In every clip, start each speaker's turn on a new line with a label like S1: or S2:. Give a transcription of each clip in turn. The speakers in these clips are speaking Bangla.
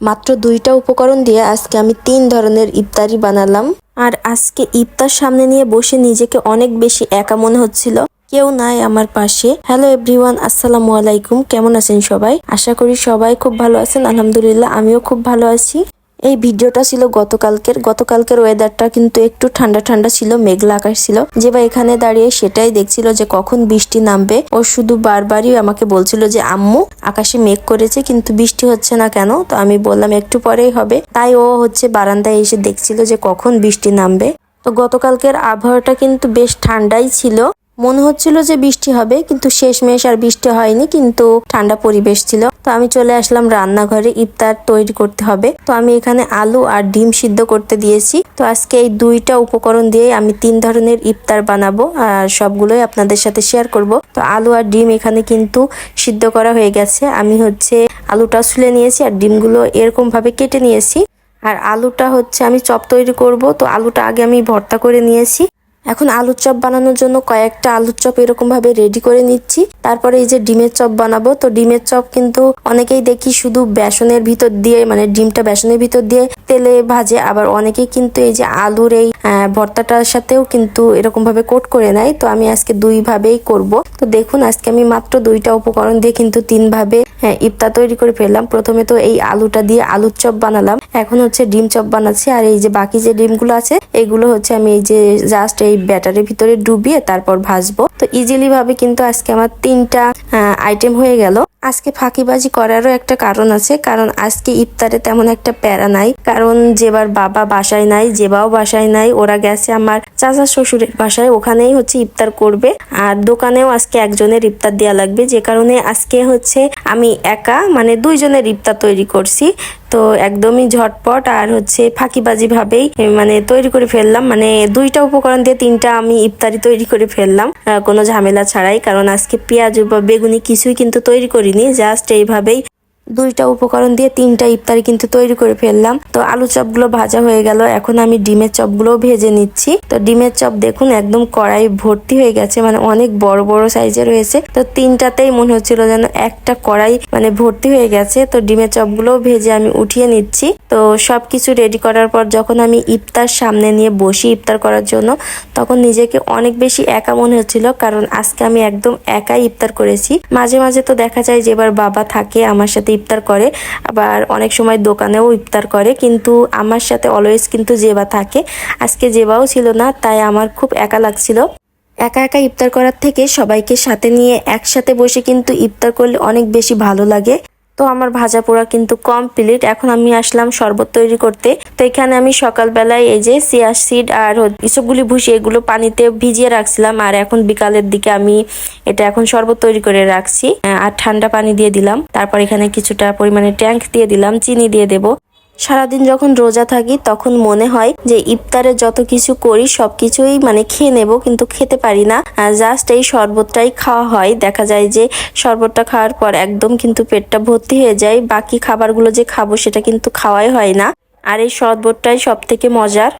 S1: মাত্র দুইটা উপকরণ দিয়ে আজকে আমি তিন ধরনের ইফতারি বানালাম। আর আজকে ইফতার সামনে নিয়ে বসে নিজেকে অনেক বেশি একা মনে হচ্ছিল। কেউ নাই আমার পাশে। হ্যালো এভরিওয়ান, আসসালামু আলাইকুম। কেমন আছেন সবাই? আশা করি সবাই খুব ভালো আছেন। আলহামদুলিল্লাহ, আমিও খুব ভালো আছি। এই ভিডিওটা ছিল গতকালকের গতকালকের ওয়েদারটা কিন্তু একটু ঠান্ডা ঠান্ডা ছিল, মেঘলা আকাশ ছিল। যে বা এখানে দাঁড়িয়ে সেটাই দেখছিল যে কখন বৃষ্টি নামবে। ও শুধু বারবারই আমাকে বলছিল যে, আম্মু, আকাশে মেঘ করেছে, কিন্তু বৃষ্টি হচ্ছে না কেন? তো আমি বললাম, একটু পরেই হবে। তাই ও হচ্ছে বারান্দায় এসে দেখছিল যে কখন বৃষ্টি নামবে। তো গতকালকের আবহাওয়াটা কিন্তু বেশ ঠান্ডাই ছিল। মনে হচ্ছিল যে বৃষ্টি হবে, কিন্তু শেষমেশ আর বৃষ্টি হয়নি, কিন্তু ঠান্ডা পরিবেশ ছিল। তো আমি চলে আসলাম রান্নাঘরে ইফতার তৈরি করতে হবে। তো আমি এখানে আলু আর ডিম সিদ্ধ করতে দিয়েছি। তো আজকে এই দুইটা উপকরণ দিয়ে আমি তিন ধরনের ইফতার বানাবো আর সবগুলোই আপনাদের সাথে শেয়ার করব। তো আলু আর ডিম এখানে কিন্তু সিদ্ধ করা হয়ে গেছে। আমি হচ্ছে আলুটা ছুলে নিয়েছি আর ডিমগুলো এরকম ভাবে কেটে নিয়েছি। আর আলুটা হচ্ছে আমি চপ তৈরি করব। তো আলুটা আগে আমি ভর্তা করে নিয়েছি। এখন আলুর চপ বানানোর জন্য কয়েকটা আলুর চপ এরকম ভাবে রেডি করে নিচ্ছি। তারপরে এই যে ডিমের চপ বানাবো তো ডিমের চপ কিন্তু অনেকেই দেখি শুধু বেসনের ভিতর দিয়ে মানে ডিমটা বেসনের ভিতর দিয়ে তেলে ভাজে আবার অনেকেই কিন্তু এই যে আলুর এই ভর্তাটার সাথেও কিন্তু এরকম ভাবে কোট করে নেয়। তো আমি আজকে দুই ভাবেই করব। তো দেখুন আজকে আমি মাত্র দুইটা উপকরণ দিয়ে কিন্তু তিন ভাবে হ্যাঁ, ইফতার তৈরি করে ফেললাম। প্রথমে তো এই আলুটা দিয়ে আলুর চপ বানালাম। এখন হচ্ছে ডিম চপ বানাচ্ছি। আর এই যে বাকি যে ডিমগুলো আছে এগুলো হচ্ছে আমি এই যে জাস্ট এই ব্যাটারের ভিতরে ডুবিয়ে তারপর ভাজবো। তো ইজিলি ভাবে কিন্তু আজকে আমার তিনটা আইটেম হয়ে গেল। আজকে ফাঁকিবাজি করারও একটা কারণ আছে, কারণ আজকে ইফতারে তেমন একটা প্যারা নাই। কারণ যেবার বাবা বাসায় নাই, যেবাও বাসায় নাই, ওরা গেছে আমার চাচা শ্বশুরের বাসায়, ওখানেই হচ্ছে ইফতার করবে। আর দোকানেও আজকে একজনের ইফতার দেওয়া লাগবে। যে কারণে আজকে হচ্ছে আমি একা মানে দুইজনের ইফতার তৈরি করছি। তো একদমই ঝটপট আর হচ্ছে ফাঁকিবাজি ভাবেই মানে তৈরি করে ফেললাম। মানে দুইটা উপকরণ দিয়ে তিনটা আমি ইফতারি তৈরি করে ফেললাম। কোনো ঝামেলা ছাড়াই, কারণ আজকে পেঁয়াজ বা বেগুনি কিছুই কিন্তু তৈরি করিনি জাস্ট এইভাবেই দুইটা উপকরণ দিয়ে তিনটা ইফতারি কিন্তু তৈরি করে ফেললাম। তো আলু চপগুলো ভাজা হয়ে গেল। এখন আমি ডিমের চপগুলো ভেজে নিচ্ছি। তো ডিমের চপ দেখুন একদম কড়াই ভর্তি হয়ে গেছে মানে অনেক বড় বড় সাইজের হয়েছে তো তিনটাতেই মনে হচ্ছিল যেন একটা কড়াই মানে ভর্তি হয়ে গেছে। তো ডিমের চপগুলো ভেজে আমি উঠিয়ে নিচ্ছি। তো সব কিছু রেডি করার পর যখন আমি ইফতার সামনে নিয়ে বসি ইফতার করার জন্য, তখন নিজেকে অনেক বেশি একা মনে হচ্ছিল, কারণ আজকে আমি একদম একাই ইফতার করেছি। মাঝে মাঝে তো দেখা যায় যে এবার বাবা থাকে, আমার সাথে ইফতার করে, আবার অনেক সময় দোকানেও ইফতার করে, কিন্তু আমার সাথে অলওয়েজ কিন্তু জেবা থাকে। আজকে জেবাও ছিল না, তাই আমার খুব একা লাগছিল। একা একা ইফতার করার থেকে সবাইকে সাথে নিয়ে একসাথে বসে কিন্তু ইফতার করলে অনেক বেশি ভালো লাগে। তো আমার ভাজা পোড়া কিন্তু কমপ্লিট এখন আমি আসলাম শরবত তৈরি করতে। তো এখানে আমি সকালবেলায় এই যে সিয়া সিড আর হচ্ছে এসবগুলি ভুষি, এগুলো পানিতে ভিজিয়ে রাখছিলাম। আর এখন বিকালের দিকে আমি এটা এখন শরবত তৈরি করে রাখছি। আর ঠান্ডা পানি দিয়ে দিলাম। তারপর এখানে কিছুটা পরিমাণে ট্যাঙ্ক দিয়ে দিলাম, চিনি দিয়ে দেবো। সারাদিন যখন রোজা থাকি, তখন মনে হয় যে ইফতারে যত কিছু করি সব কিছুই মানে খেয়ে নেব, কিন্তু খেতে পারি না। জাস্ট এই শরবতটাই খাওয়া হয়। দেখা যায় যে শরবতটা খাওয়ার পর একদম কিন্তু পেটটা ভর্তি হয়ে যায়। বাকি খাবারগুলো যে খাব, সেটা কিন্তু খাওয়াই হয় না। আর এই শরবতটাই সব থেকে মজার।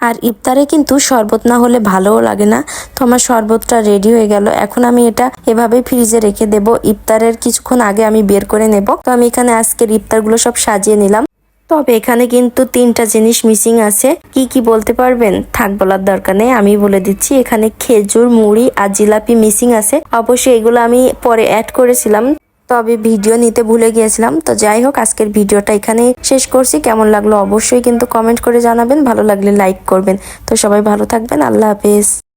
S1: আর ইফতারে কিন্তু শরবত না হলে ভালোও লাগে না। তো আমার শরবতটা রেডি হয়ে গেল। এখন আমি এটা এভাবে ফ্রিজে রেখে দেব। ইফতারের কিছুক্ষণ আগে আমি বের করে নেব। তো আমি এখানে আজকের ইফতারগুলো সব সাজিয়ে নিলাম। তবে এখানে কিন্তু তিনটা জিনিস মিসিং আছে। কি কি বলতে পারবেন? থাক বলার দরকার নেই, আমি বলে দিচ্ছি। এখানে খেজুর, মুড়ি আর জিলাপি মিসিং আছে। অবশ্যই এগুলো আমি পরে অ্যাড করেছিলাম, তবে ভিডিও নিতে ভুলে গিয়েছিলাম। তো যাই হোক, আজকের ভিডিওটা এখানে শেষ করছি। কেমন লাগল অবশ্যই কিন্তু কমেন্ট করে জানাবেন। ভালো লাগলে লাইক করবেন। তো সবাই ভালো থাকবেন। আল্লাহ হাফেজ।